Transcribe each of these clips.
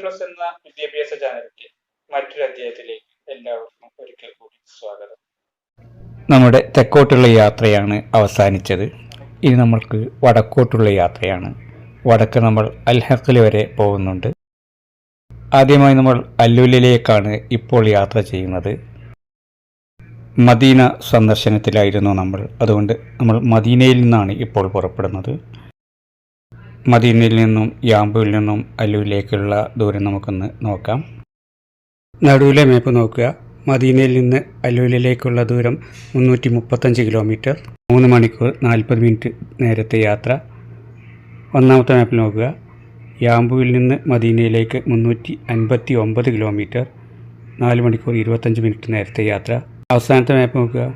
Plus എന്ന വിദ്യാഭ്യാസ ചാനലിന്റെ മറ്റൊരു അധ്യായത്തിലേക്ക് എല്ലാവർക്കും ഒരിക്കൽ കൂടി സ്വാഗതം. നമ്മുടെ തെക്കോട്ടുള്ള യാത്രയാണ് അവസാനിച്ചത്. ഇനി നമ്മൾക്ക് വടക്കോട്ടുള്ള യാത്രയാണ്. വടക്ക് നമ്മൾ അൽഹക്കൽ വരെ പോകുന്നുണ്ട്. ആദ്യമായി നമ്മൾ അല്ലുലിലേക്കാണ് ഇപ്പോൾ യാത്ര ചെയ്യുന്നത്. മദീന സന്ദർശനത്തിലായിരുന്നു നമ്മൾ. അതുകൊണ്ട് നമ്മൾ മദീനയിൽ നിന്നാണ് ഇപ്പോൾ പുറപ്പെടുന്നത്. മദീനയിൽ നിന്നും യാമ്പുവിൽ നിന്നും അല്ലൂരിലേക്കുള്ള ദൂരം നമുക്കൊന്ന് നോക്കാം. നടുവിലെ മാപ്പ് നോക്കുക. മദീനയിൽ നിന്ന് അല്ലൂരിലേക്കുള്ള ദൂരം മുന്നൂറ്റി മുപ്പത്തഞ്ച് കിലോമീറ്റർ മൂന്ന് മണിക്കൂർ നാൽപ്പത് മിനിറ്റ് നേരത്തെ യാത്ര. ഒന്നാമത്തെ മാപ്പിൽ നോക്കുക. യാമ്പുവിൽ നിന്ന് മദീനയിലേക്ക് മുന്നൂറ്റി അൻപത്തി ഒമ്പത് കിലോമീറ്റർ നാല് മണിക്കൂർ ഇരുപത്തഞ്ച് മിനിറ്റ് നേരത്തെ യാത്ര. അവസാനത്തെ മാപ്പ് നോക്കുക.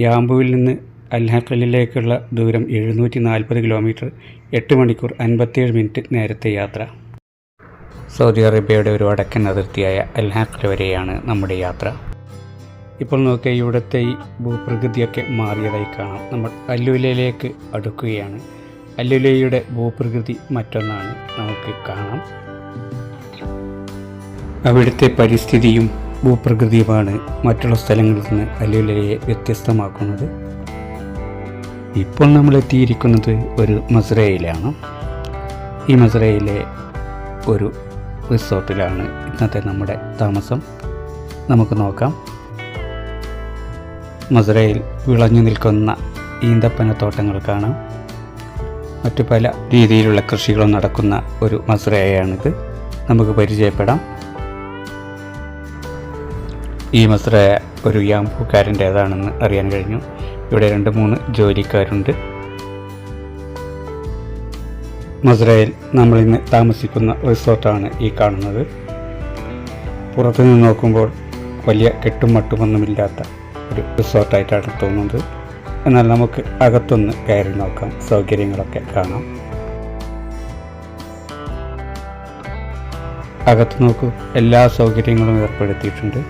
യാമ്പുവിൽ നിന്ന് അൽഹക്കലിലേക്കുള്ള ദൂരം എഴുന്നൂറ്റി നാൽപ്പത് കിലോമീറ്റർ എട്ട് മണിക്കൂർ അൻപത്തിയേഴ് മിനിറ്റ് നേരത്തെ യാത്ര. സൗദി അറേബ്യയുടെ ഒരു വടക്കൻ അതിർത്തിയായ അൽഹാഖൽ വരെയാണ് നമ്മുടെ യാത്ര. ഇപ്പോൾ നോക്കിയ ഇവിടുത്തെ ഈ ഭൂപ്രകൃതിയൊക്കെ മാറിയതായി കാണാം. നമ്മൾ അല്ലുലയിലേക്ക് അടുക്കുകയാണ്. അല്ലുലയുടെ ഭൂപ്രകൃതി മറ്റൊന്നാണ്. നമുക്ക് കാണാം. അവിടുത്തെ പരിസ്ഥിതിയും ഭൂപ്രകൃതിയുമാണ് മറ്റുള്ള സ്ഥലങ്ങളിൽ നിന്ന് അല്ലുലയെ വ്യത്യസ്തമാക്കുന്നത്. ഇപ്പോൾ നമ്മൾ എത്തിയിരിക്കുന്നത് ഒരു മസ്രയിലാണ്. ഈ മസ്രയിലെ ഒരു റിസോർട്ടിലാണ് ഇന്നത്തെ നമ്മുടെ താമസം. നമുക്ക് നോക്കാം. മസ്രയിൽ വിളഞ്ഞു നിൽക്കുന്ന ഈന്തപ്പനത്തോട്ടങ്ങൾ കാണാം. മറ്റു പല രീതിയിലുള്ള കൃഷികളും നടക്കുന്ന ഒരു മസ്രയാണിത്. നമുക്ക് പരിചയപ്പെടാം. ഈ മസ്രയ ഒരു യാമ്പൂക്കാരന്റേതാണെന്ന് അറിയാൻ കഴിഞ്ഞു. ഇവിടെ രണ്ട് മൂന്ന് ജോലിക്കാരുണ്ട്. മധുരയിൽ നമ്മൾ ഇന്ന് താമസിക്കുന്ന റിസോർട്ടാണ് ഈ കാണുന്നത്. പുറത്തു നിന്ന് നോക്കുമ്പോൾ വലിയ കെട്ടും മട്ടുമൊന്നുമില്ലാത്ത ഒരു റിസോർട്ടായിട്ടാണ് തോന്നുന്നത്. എന്നാൽ നമുക്ക് അകത്തൊന്ന് കയറി നോക്കാം. സൗകര്യങ്ങളൊക്കെ കാണാം. അകത്ത് നോക്കൂ എല്ലാ സൗകര്യങ്ങളും ഏർപ്പെടുത്തിയിട്ടുണ്ട്.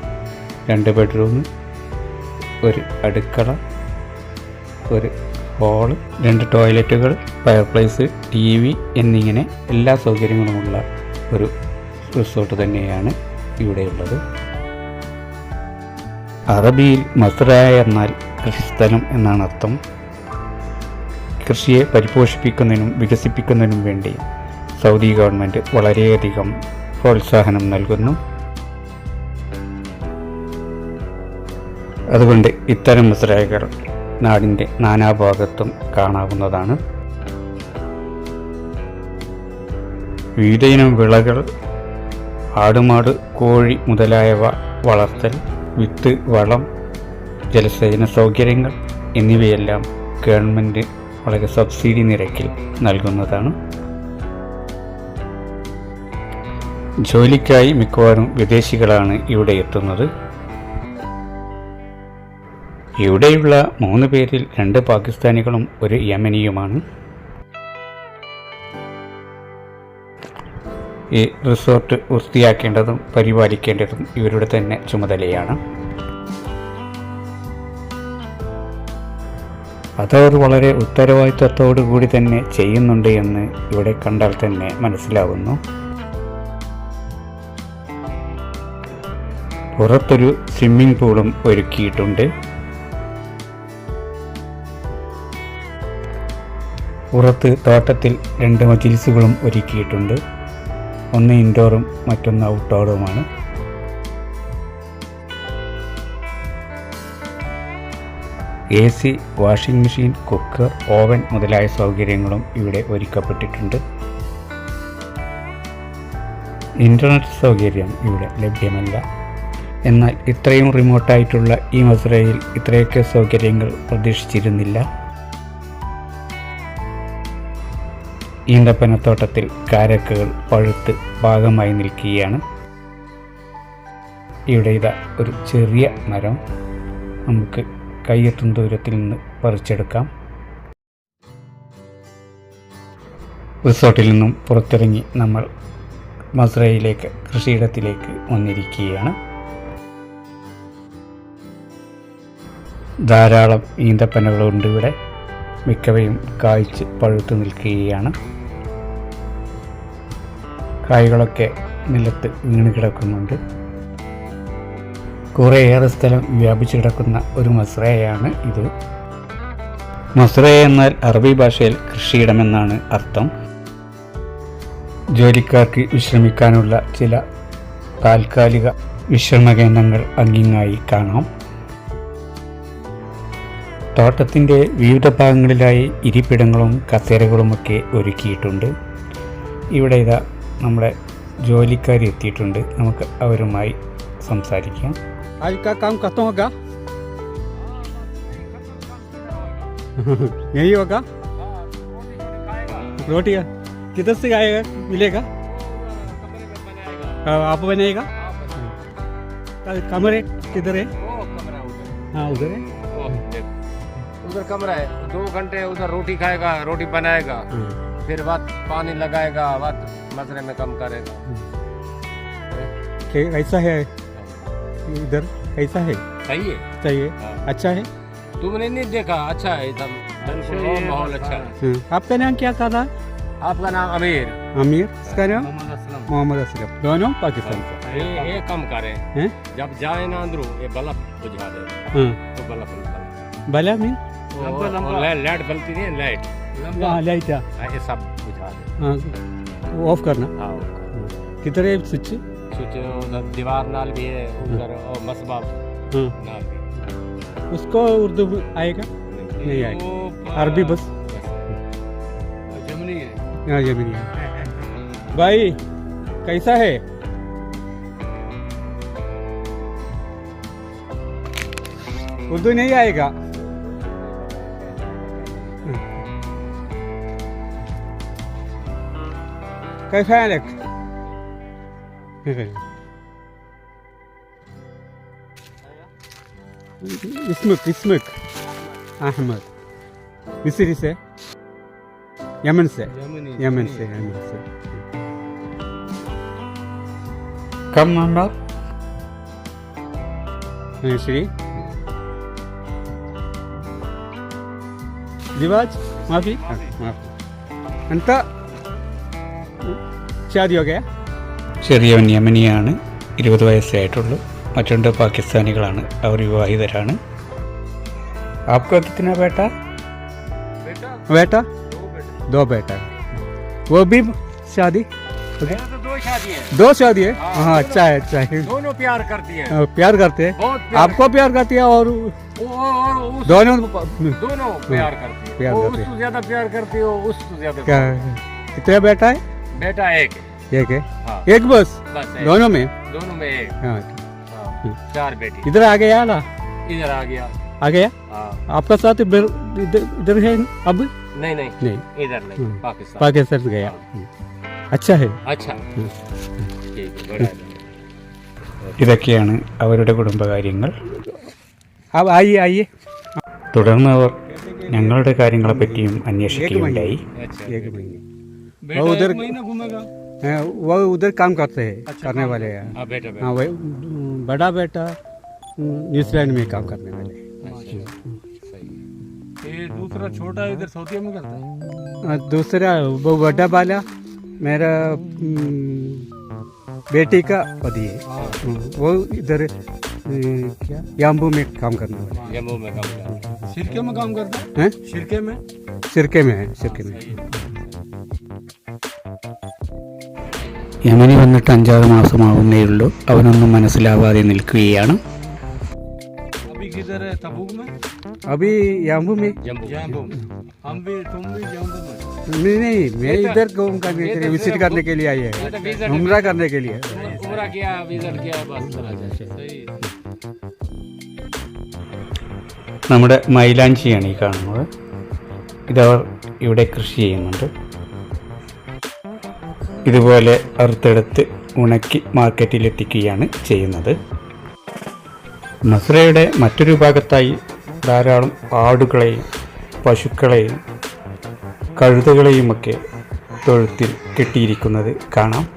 രണ്ട് ബെഡ്റൂം ഒരു അടുക്കള ഒരു ഹോൾ രണ്ട് ടോയ്ലറ്റുകൾ ഫയർപ്ലേസ് ടി വി എന്നിങ്ങനെ എല്ലാ സൗകര്യങ്ങളുമുള്ള ഒരു റിസോർട്ട് തന്നെയാണ് ഇവിടെയുള്ളത്. അറബിയിൽ മസ്ര എന്നാൽ കൃഷിസ്ഥലം എന്നാണ് അർത്ഥം. കൃഷിയെ പരിപോഷിപ്പിക്കുന്നതിനും വികസിപ്പിക്കുന്നതിനും വേണ്ടി സൗദി ഗവൺമെന്റ് വളരെയധികം പ്രോത്സാഹനം നൽകുന്നു. അതുകൊണ്ട് ഇത്തരം മസ്രായകൾ നാടിന്റെ നാനാഭാഗത്തും കാണാവുന്നതാണ്. വിവിധയിനം വിളകൾ ആടുമാട് കോഴി മുതലായവ വളർത്തൽ വിത്ത് വളം ജലസേചന സൗകര്യങ്ങൾ എന്നിവയെല്ലാം ഗവൺമെന്റ് വളരെ സബ്സിഡി നിരക്കിൽ നൽകുന്നതാണ്. ജോലിക്കായി മിക്കവാറും വിദേശികളാണ് ഇവിടെ എത്തുന്നത്. ഇവിടെയുള്ള മൂന്ന് പേരിൽ രണ്ട് പാകിസ്ഥാനികളും ഒരു യമനിയുമാണ്. ഈ റിസോർട്ട് വൃത്തിയാക്കേണ്ടതും പരിപാലിക്കേണ്ടതും ഇവരുടെ തന്നെ ചുമതലയാണ്. അതവർ വളരെ ഉത്തരവാദിത്വത്തോടു കൂടി തന്നെ ചെയ്യുന്നുണ്ട് എന്ന് ഇവിടെ കണ്ടാൽ തന്നെ മനസ്സിലാവുന്നു. പുറത്തൊരു സ്വിമ്മിംഗ് പൂളും ഒരുക്കിയിട്ടുണ്ട്. പുറത്ത് തോട്ടത്തിൽ രണ്ട് മജിൽസുകളും ഒരുക്കിയിട്ടുണ്ട്. ഒന്ന് ഇൻഡോറും മറ്റൊന്ന് ഔട്ട്ഡോറുമാണ്. A C washing machine cooker oven മുതലായ സൗകര്യങ്ങളും ഇവിടെ ഒരുക്കപ്പെട്ടിട്ടുണ്ട്. ഇന്റർനെറ്റ് സൗകര്യം ഇവിടെ ലഭ്യമല്ല. എന്നാൽ ഇത്രയും റിമോട്ടായിട്ടുള്ള ഈ മസുരയിൽ ഇത്രയൊക്കെ സൗകര്യങ്ങൾ പ്രതീക്ഷിച്ചിരുന്നില്ല. ഈന്തപ്പനത്തോട്ടത്തിൽ കാരക്കകൾ പഴുത്ത് ഭാഗമായി നിൽക്കുകയാണ്. ഇവിടെ ഇതാ ഒരു ചെറിയ മരം. നമുക്ക് കയ്യെത്തും ദൂരത്തിൽ നിന്ന് പറിച്ചെടുക്കാം. റിസോർട്ടിൽ നിന്നും പുറത്തിറങ്ങി നമ്മൾ മസ്രയിലേക്ക് കൃഷിയിടത്തിലേക്ക് വന്നിരിക്കുകയാണ്. ധാരാളം ഈന്തപ്പനകളുണ്ട് ഇവിടെ. മിക്കവയും കായ്ച്ച് പഴുത്തു നിൽക്കുകയാണ്. കായ്കളൊക്കെ നിലത്ത് വീണ് കിടക്കുന്നുണ്ട്. കുറേയേറെ സ്ഥലം വ്യാപിച്ചു കിടക്കുന്ന ഒരു മസ്രയാണ് ഇത്. മസ്ര എന്നാൽ അറബി ഭാഷയിൽ കൃഷിയിടമെന്നാണ് അർത്ഥം. ജോലിക്കാർക്ക് വിശ്രമിക്കാനുള്ള ചില താൽക്കാലിക വിശ്രമ കേന്ദ്രങ്ങൾ അങ്ങിങ്ങായി കാണാം. തോട്ടത്തിന്റെ വിവിധ ഭാഗങ്ങളിലായി ഇരിപ്പിടങ്ങളും കസേരകളുമൊക്കെ ഒരുക്കിയിട്ടുണ്ട്. ഇവിടെ ഇതാ നമ്മുടെ ജോലിക്കാർ എത്തിയിട്ടുണ്ട് നമുക്ക് അവരുമായി സംസാരിക്കാം आज का काम खत्म होगा यही होगा रोटी का किधर से आएगा मिलेगा हाँ, आप बनाएगा क- कमरे किधर है हाँ उधर है उधर कमरा है दो घंटे उधर रोटी खाएगा रोटी बनाएगा हाँ, फिर बाद पानी लगाएगा बाद मसरे में कम करेगा। कैसा है? इधर कैसा है? सही है चाहिए। हाँ। अच्छा है? तुमने नहीं देखा? अच्छा है एकदम। माहौल अच्छा है। हाँ, आपका नाम क्या था? आपका नाम अमीर। अमीर? इसका नाम? मोहम्मद असलम। दोनों पाकिस्तान से। ये ये कम करे। हैं? जब जाए ना अंदर ये बल्ब बुझा दे। हाँ। तो बल्ब बल्ब मीन लाइट बलती नहीं लाइट। हाँ लाइट हाँ, ये सब बुझा दे। हाँ। ऑफ़ करना। हाँ किधर है स्विच स्विच उधर दीवार नाल भी है उधर और मसबा हाँ। नाल भी उसको उर्दू आएगा? नहीं आएगा। अरबी बस? जमनी है। हाँ ये भी नहीं भाई कैसा है? उर्दू नहीं आएगा। कैसा है नेक्स्ट इस्मक इस्मक अहमद मिस्र से यमन से यमन से यमन से कब नाम आप श्री दिवाज माफ़ी माफ़ी अंत ഷാദിയൊക്കെ? ചെറിയവൻ യമനിയാണ് ഇരുപത് വയസ്സേ ആയിട്ടുള്ളൂ മറ്റുണ്ട് പാകിസ്ഥാനികളാണ് അവർ വിവാഹിതരാണ്. आपका कितना बेटा दो बेटा शादी दो शादी है है अच्छा है है प्यार करती है प्यार आपको प्यार करती है और दोनों प्यार करती है प्यार करती है प्यार करती बेटा है बेटा एक है एक है हाँ एक बस बस एक। दोनों में दोनों में एक हाँ हाँ, चार बेटी इधर आ गया ना इधर आ गया आ गया हाँ आपका साथ इधर इधर इधर है अब नहीं नहीं नहीं इधर नहीं हम्म। पाकिस्तान पाकिस्तान से गया अच्छा है अच्छा ठीक है बड़ा है। ഇതൊക്കെയാണ് അവരുടെ കുടുംബകാര്യങ്ങൾ अब आइए आइए തുടർന്ന് അവർ ഞങ്ങളുടെ കാര്യങ്ങളെപ്പറ്റിയും അന്വേഷിക്കുകയുണ്ടായി अच्छा एक महीने बेटा वो उधर घूमेगा। हाँ, वो उधर काम करते हैं करने वाले हैं। हाँ। बेटा बेटा। हाँ वही बड़ा बेटा न्यूजीलैंड में काम करने वाले ये दूसरा छोटा इधर सऊदी में करता है? हाँ, दूसरा वो बड़ा वाला मेरा बेटी का पति है। हम्म, वो इधर क्या? याम्बू में काम करने वाले जम्मू में काम करता है। सिरके में काम करता है? सिरके में? सिरके में है सिरके में। യമനി വന്നിട്ട് അഞ്ചാറ് മാസമാവുന്നേ ഉള്ളൂ അവനൊന്നും മനസ്സിലാവാതെ നിൽക്കുകയാണ് अभी किधर है तबूक में अभी याम्बू में जम्मू जम्मू हम भी तुम भी जम्मू में नहीं नहीं मैं इधर घूम करने के लिए विजिट करने के लिए आई ये है तो वीजा उम्र करने के लिए उम्र किया विजिट किया बस चला जाए सही നമ്മുടെ മൈലാഞ്ചിയാണ് ഈ കാണുന്നത് ഇതവർ ഇവിടെ കൃഷി ചെയ്യുന്നുണ്ട് ഇതുപോലെ അറുത്തെടുത്ത് ഉണക്കി മാർക്കറ്റിൽ എത്തിക്കുകയാണ് ചെയ്യുന്നത്. മസുറയുടെ മറ്റൊരു ഭാഗത്തായി ധാരാളം ആടുകളെയും പശുക്കളെയും കഴുതകളെയുമൊക്കെ തൊഴുത്തിൽ കെട്ടിയിരിക്കുന്നത് കാണാം.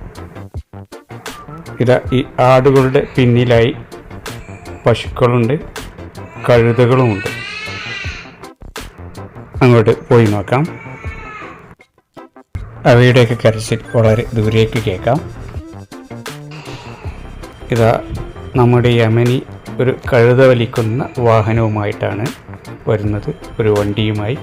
ഇതാ ഈ ആടുകളുടെ പിന്നിലായി പശുക്കളുണ്ട് കഴുതകളുമുണ്ട്. അങ്ങോട്ട് പോയി നോക്കാം. അവയുടെയൊക്കെ കരച്ചിൽ വളരെ ദൂരേക്ക് കേൾക്കാം. ഇതാ നമ്മുടെ യമനി ഒരു കഴുത വലിക്കുന്ന വാഹനവുമായിട്ടാണ് വരുന്നത് ഒരു വണ്ടിയുമായി.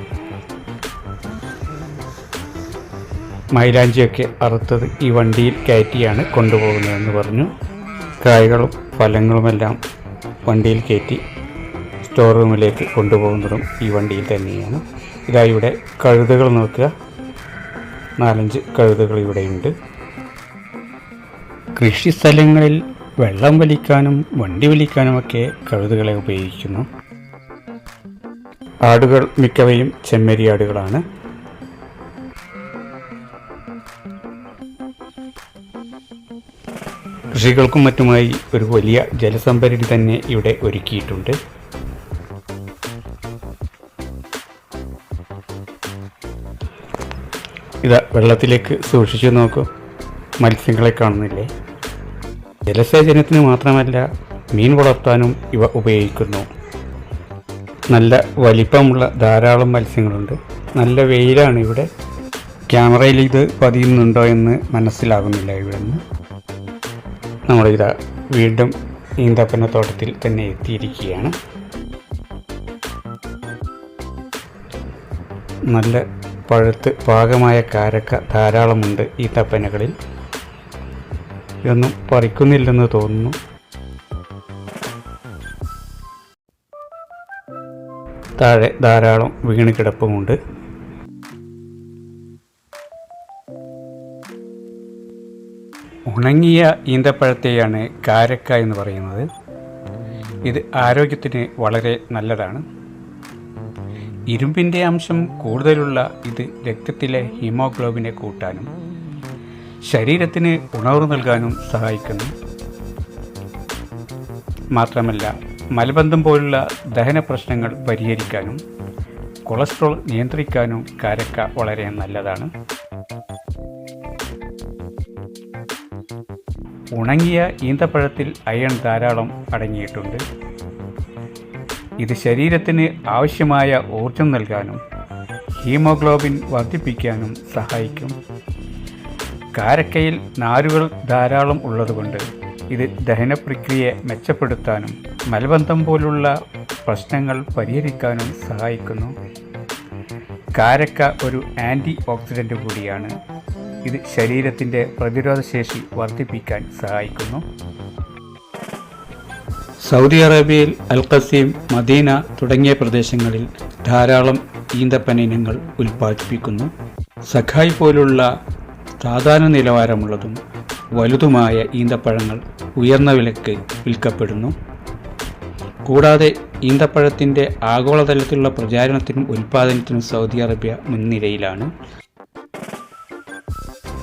മൈലാഞ്ചിയൊക്കെ അറുത്തത് ഈ വണ്ടിയിൽ കയറ്റിയാണ് കൊണ്ടുപോകുന്നതെന്ന് പറഞ്ഞു. കായ്കളും ഫലങ്ങളുമെല്ലാം വണ്ടിയിൽ കയറ്റി സ്റ്റോർ റൂമിലേക്ക് കൊണ്ടുപോകുന്നതും ഈ വണ്ടിയിൽ തന്നെയാണ്. ഇതാ ഇവിടെ കഴുതകൾ നോക്കുക. നാലഞ്ച് കഴുതകൾ ഇവിടെയുണ്ട്. കൃഷി സ്ഥലങ്ങളിൽ വെള്ളം വലിക്കാനും വണ്ടി വലിക്കാനുമൊക്കെ കഴുതകളെ ഉപയോഗിക്കുന്നു. ആടുകൾ മിക്കവയും ചെമ്മരി ആടുകളാണ്. കൃഷികൾക്കും മറ്റുമായി ഒരു വലിയ ജലസംഭരണി തന്നെ ഇവിടെ ഒരുക്കിയിട്ടുണ്ട്. ഇതാ വെള്ളത്തിലേക്ക് സൂക്ഷിച്ചു നോക്കൂ. മത്സ്യങ്ങളെ കാണുന്നില്ലേ? ജലസേചനത്തിന് മാത്രമല്ല മീൻ വളർത്താനും ഇവ ഉപയോഗിക്കുന്നു. നല്ല വലിപ്പമുള്ള ധാരാളം മത്സ്യങ്ങളുണ്ട്. നല്ല വെയിലാണ് ഇവിടെ. ക്യാമറയിൽ ഇത് പതിയുന്നുണ്ടോ എന്ന് മനസ്സിലാകുന്നില്ല ഇവിടെ നിന്ന് നമ്മളിതാ വീണ്ടും ഈന്തപ്പന തോട്ടത്തിൽ തന്നെ എത്തിയിരിക്കുകയാണ്. നല്ല പഴുത്ത് പാകമായ കാരക്ക ധാരാളമുണ്ട് ഈ തപ്പനകളിൽ. ഇതൊന്നും പറിക്കുന്നില്ലെന്ന് തോന്നുന്നു. താഴെ ധാരാളം വീണ് കിടപ്പുമുണ്ട്. ഉണങ്ങിയ ഈന്തപ്പഴത്തെയാണ് കാരക്ക എന്ന് പറയുന്നത്. ഇത് ആരോഗ്യത്തിന് വളരെ നല്ലതാണ്. ഇരുമ്പിന്റെ അംശം കൂടുതലുള്ള ഇത് രക്തത്തിലെ ഹീമോഗ്ലോബിനെ കൂട്ടാനും ശരീരത്തിന് ഉണർവ് നൽകാനും സഹായിക്കുന്നു. മാത്രമല്ല മലബന്ധം പോലുള്ള ദഹന പ്രശ്നങ്ങൾ പരിഹരിക്കാനും കൊളസ്ട്രോൾ നിയന്ത്രിക്കാനും കാരക്ക വളരെ നല്ലതാണ്. ഉണങ്ങിയ ഈന്തപ്പഴത്തിൽ അയൺ ധാരാളം അടങ്ങിയിട്ടുണ്ട്. ഇത് ശരീരത്തിന് ആവശ്യമായ ഊർജം നൽകാനും ഹീമോഗ്ലോബിൻ വർദ്ധിപ്പിക്കാനും സഹായിക്കും. കാരക്കയിൽ നാരുകൾ ധാരാളം ഉള്ളതുകൊണ്ട് ഇത് ദഹനപ്രക്രിയയെ മെച്ചപ്പെടുത്താനും മലബന്ധം പോലുള്ള പ്രശ്നങ്ങൾ പരിഹരിക്കാനും സഹായിക്കുന്നു. കാരക്ക ഒരു ആന്റി ഓക്സിഡന്റ് കൂടിയാണ്. ഇത് ശരീരത്തിന്റെ പ്രതിരോധശേഷി വർദ്ധിപ്പിക്കാൻ സഹായിക്കുന്നു. സൗദി അറേബ്യയിൽ അൽ ഖസീം മദീന തുടങ്ങിയ പ്രദേശങ്ങളിൽ ധാരാളം ഈന്തപ്പന ഇനങ്ങൾ ഉൽപ്പാദിപ്പിക്കുന്നു. സഖായ് പോലുള്ള സാധാരണ നിലവാരമുള്ളതും വലുതുമായ ഈന്തപ്പഴങ്ങൾ ഉയർന്ന വിലക്ക് വിൽക്കപ്പെടുന്നു. കൂടാതെ ഈന്തപ്പഴത്തിന്റെ ആഗോളതലത്തിലുള്ള പ്രചാരണത്തിനും ഉൽപ്പാദനത്തിനും സൗദി അറേബ്യ മുൻനിരയിലാണ്.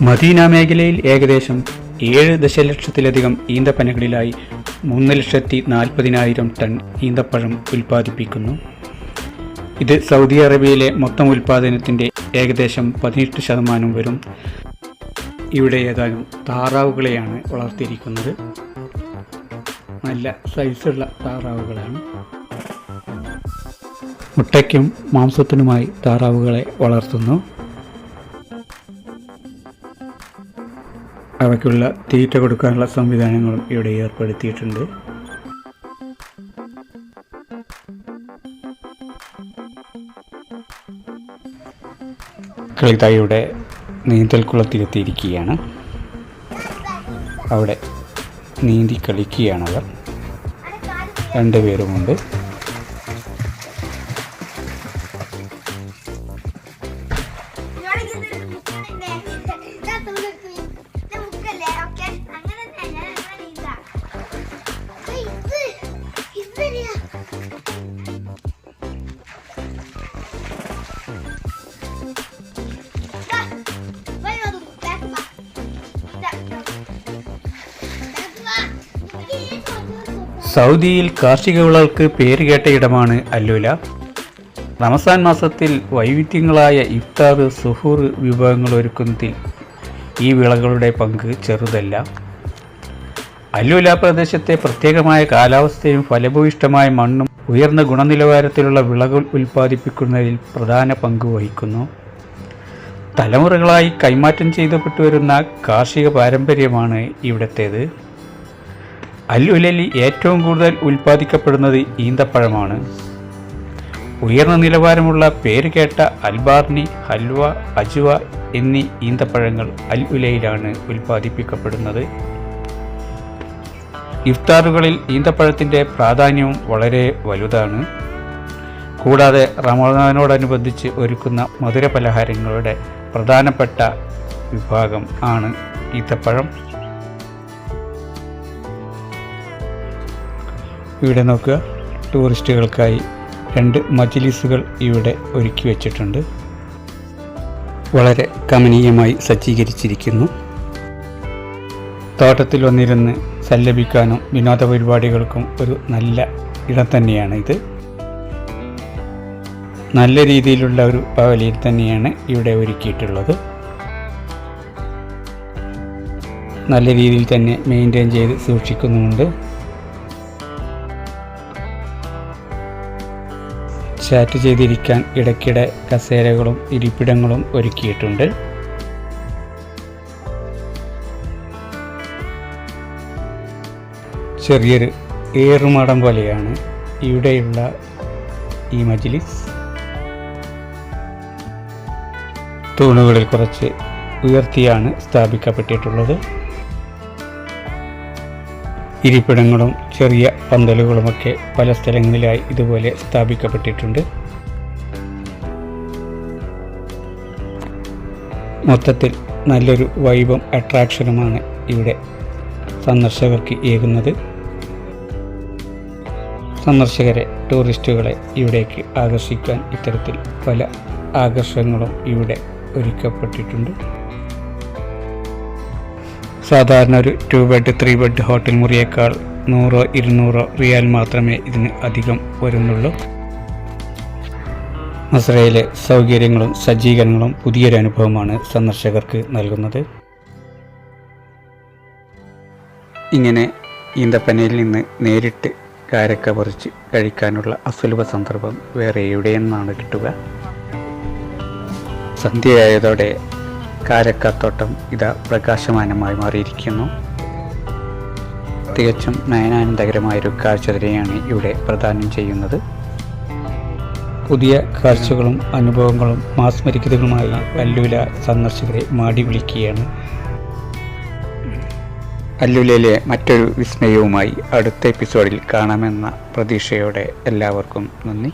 മദീന മേഖലയിൽ ഏകദേശം ഏഴ് ദശലക്ഷത്തിലധികം ഈന്തപ്പനകളിലായി മൂന്ന് ലക്ഷത്തി നാൽപ്പതിനായിരം ടൺ ഈന്തപ്പഴം ഉൽപ്പാദിപ്പിക്കുന്നു. ഇത് സൗദി അറേബ്യയിലെ മൊത്തം ഉൽപ്പാദനത്തിന്റെ ഏകദേശം പതിനെട്ട് ശതമാനം വരും. ഇവിടെ ഏതാനും താറാവുകളെയാണ് വളർത്തിയിരിക്കുന്നത്. നല്ല സൈസുള്ള താറാവുകളാണ്. മുട്ടയ്ക്കും മാംസത്തിനുമായി താറാവുകളെ വളർത്തുന്നു. അവയ്ക്കുള്ള തീറ്റ കൊടുക്കാനുള്ള സംവിധാനങ്ങളും ഇവിടെ ഏർപ്പെടുത്തിയിട്ടുണ്ട്. കളിതായിയുടെ നീന്തൽക്കുളത്തിലെത്തിയിരിക്കുകയാണ്. അവിടെ നീന്തി കളിക്കുകയാണവർ രണ്ടുപേരുമുണ്ട്. സൗദിയിൽ കാർഷിക വിളകൾക്ക് പേരുകേട്ട ഇടമാണ് അല്ലൂല. റമസാൻ മാസത്തിൽ വൈവിധ്യങ്ങളായ ഇഫ്താർ സുഹൂർ വിഭവങ്ങൾ ഒരുക്കുന്നതിൽ ഈ വിളകളുടെ പങ്ക് ചെറുതല്ല. അല്ലൂല പ്രദേശത്തെ പ്രത്യേകമായ കാലാവസ്ഥയും ഫലഭൂയിഷ്ടമായ മണ്ണും ഉയർന്ന ഗുണനിലവാരത്തിലുള്ള വിളകൾ ഉൽപ്പാദിപ്പിക്കുന്നതിൽ പ്രധാന പങ്ക് വഹിക്കുന്നു. തലമുറകളായി കൈമാറ്റം ചെയ്തപ്പെട്ടു വരുന്ന കാർഷിക പാരമ്പര്യമാണ് ഇവിടത്തേത്. അല്ലുലലി ഏറ്റവും കൂടുതൽ ഉൽപ്പാദിക്കപ്പെടുന്നത് ഈന്തപ്പഴമാണ്. ഉയർന്ന നിലവാരമുള്ള പേര് കേട്ട അൽബാർണി ഹൽവ അജുവ എന്നീ ഈന്തപ്പഴങ്ങൾ അൽ ഉലയിലാണ് ഉൽപ്പാദിപ്പിക്കപ്പെടുന്നത്. ഇഫ്താറുകളിൽ ഈന്തപ്പഴത്തിന്റെ പ്രാധാന്യവും വളരെ വലുതാണ്. കൂടാതെ റമദാനോടനുബന്ധിച്ച് ഒരുക്കുന്ന മധുര പലഹാരങ്ങളുടെ പ്രധാനപ്പെട്ട വിഭാഗം ആണ് ഈത്തപ്പഴം ഇവിടെ നോക്കുക. ടൂറിസ്റ്റുകൾക്കായി രണ്ട് മജ്ലിസുകൾ ഇവിടെ ഒരുക്കി വച്ചിട്ടുണ്ട്. വളരെ കമനീയമായി സജ്ജീകരിച്ചിരിക്കുന്നു. തോട്ടത്തിൽ വന്നിരുന്ന് സല്ലപിക്കാനും വിനോദ പരിപാടികൾക്കും ഒരു നല്ല ഇടം തന്നെയാണ് ഇത്. നല്ല രീതിയിലുള്ള ഒരു പവലിയിൽ തന്നെയാണ് ഇവിടെ ഒരുക്കിയിട്ടുള്ളത്. നല്ല രീതിയിൽ തന്നെ മെയിന്റെയിൻ ചെയ്ത് സൂക്ഷിക്കുന്നുമുണ്ട്. ചാറ്റ് ചെയ്തിരിക്കാൻ ഇടയ്ക്കിടെ കസേരകളും ഇരിപ്പിടങ്ങളും ഒരുക്കിയിട്ടുണ്ട്. ചെറിയൊരു ഏറുമാടം പോലെയാണ് ഇവിടെയുള്ള ഈ മജ്ലിസ്. തൂണുകളിൽ കുറച്ച് ഉയർത്തിയാണ് സ്ഥാപിക്കപ്പെട്ടിട്ടുള്ളത്. ഇരിപ്പിടങ്ങളും ചെറിയ പന്തലുകളുമൊക്കെ പല സ്ഥലങ്ങളിലായി ഇതുപോലെ സ്ഥാപിക്കപ്പെട്ടിട്ടുണ്ട്. മൊത്തത്തിൽ നല്ലൊരു വൈബും അട്രാക്ഷനുമാണ് ഇവിടെ സന്ദർശകർക്ക് ഏകുന്നത്. സന്ദർശകരെ ടൂറിസ്റ്റുകളെ ഇവിടേക്ക് ആകർഷിക്കാൻ ഇത്തരത്തിൽ പല ആകർഷണങ്ങളും ഇവിടെ ഒരുക്കപ്പെട്ടിട്ടുണ്ട്. സാധാരണ ഒരു two bed three bed hotel മുറിയേക്കാൾ നൂറോ ഇരുന്നൂറോ റിയാൽ മാത്രമേ ഇതിന് അധികം വരുന്നുള്ളൂ. മസ്രയിലെ സൗകര്യങ്ങളും സജ്ജീകരണങ്ങളും പുതിയൊരു അനുഭവമാണ് സന്ദർശകർക്ക് നൽകുന്നത്. ഇങ്ങനെ ഈന്തപ്പനയിൽ നിന്ന് നേരിട്ട് കാരക്ക പറിച്ച് കഴിക്കാനുള്ള അസുലഭ സന്ദർഭം വേറെ എവിടെയെന്നാണ് കിട്ടുക? സന്ധ്യയായതോടെ കാരക്കാത്തോട്ടം ഇതാ പ്രകാശമാനമായി മാറിയിരിക്കുന്നു. തികച്ചും നയനാനന്ദകരമായൊരു കാഴ്ച തന്നെയാണ് ഇവിടെ പ്രദാനം ചെയ്യുന്നത്. പുതിയ കാഴ്ചകളും അനുഭവങ്ങളും മാസ്മരിക്കതകളുമായി അല്ലൂല സന്ദർശകരെ മാടി വിളിക്കുകയാണ്. അല്ലൂലയിലെ മറ്റൊരു വിസ്മയവുമായി അടുത്ത എപ്പിസോഡിൽ കാണാമെന്ന പ്രതീക്ഷയോടെ എല്ലാവർക്കും നന്ദി.